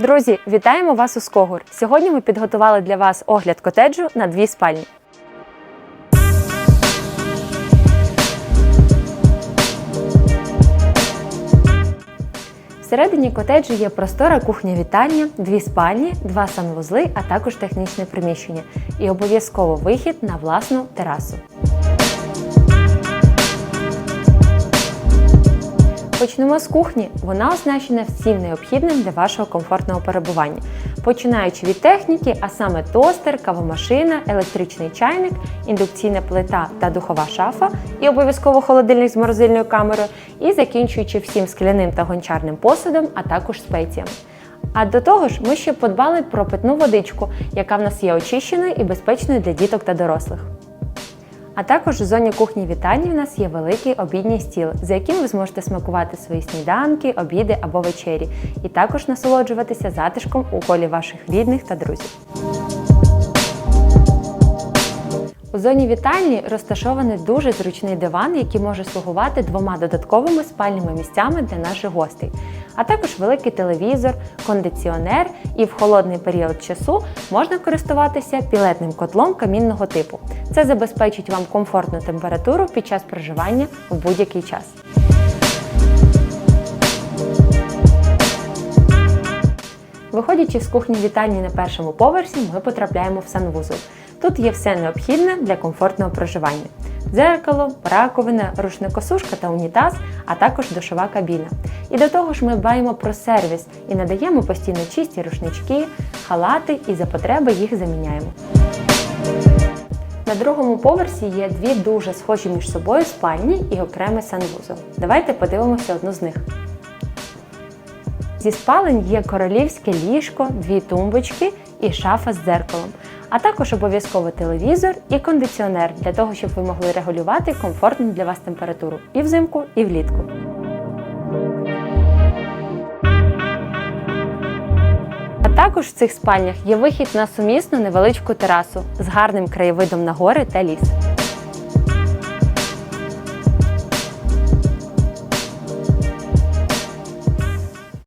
Друзі, вітаємо вас у Скогур. Сьогодні ми підготували для вас огляд котеджу на дві спальні. Всередині котеджу є простора кухня-вітальня, дві спальні, два санвузли, а також технічне приміщення і обов'язково вихід на власну терасу. Почнемо з кухні. Вона оснащена всім необхідним для вашого комфортного перебування, починаючи від техніки, а саме тостер, кавомашина, електричний чайник, індукційна плита та духова шафа, і обов'язково холодильник з морозильною камерою, і закінчуючи всім скляним та гончарним посудом, а також спеціями. А до того ж, ми ще подбали про питну водичку, яка в нас є очищеною і безпечною для діток та дорослих. А також у зоні кухні вітальні в нас є великий обідній стіл, за яким ви зможете смакувати свої сніданки, обіди або вечері, і також насолоджуватися затишком у колі ваших рідних та друзів. У зоні вітальні розташований дуже зручний диван, який може слугувати двома додатковими спальними місцями для наших гостей, а також великий телевізор, кондиціонер і в холодний період часу можна користуватися пілетним котлом камінного типу. Це забезпечить вам комфортну температуру під час проживання в будь-який час. Виходячи з кухні вітальні на першому поверсі, ми потрапляємо в санвузол. Тут є все необхідне для комфортного проживання: дзеркало, раковина, рушникосушка та унітаз, а також душова кабіна. І до того ж ми дбаємо про сервіс і надаємо постійно чисті рушнички, халати і за потреби їх заміняємо. На другому поверсі є дві дуже схожі між собою спальні і окремий санвузол. Давайте подивимося одну з них. Зі спалень є королівське ліжко, дві тумбочки і шафа з дзеркалом, а також обов'язково телевізор і кондиціонер для того, щоб ви могли регулювати комфортну для вас температуру і взимку, і влітку. А також в цих спальнях є вихід на сумісну невеличку терасу з гарним краєвидом на гори та ліс.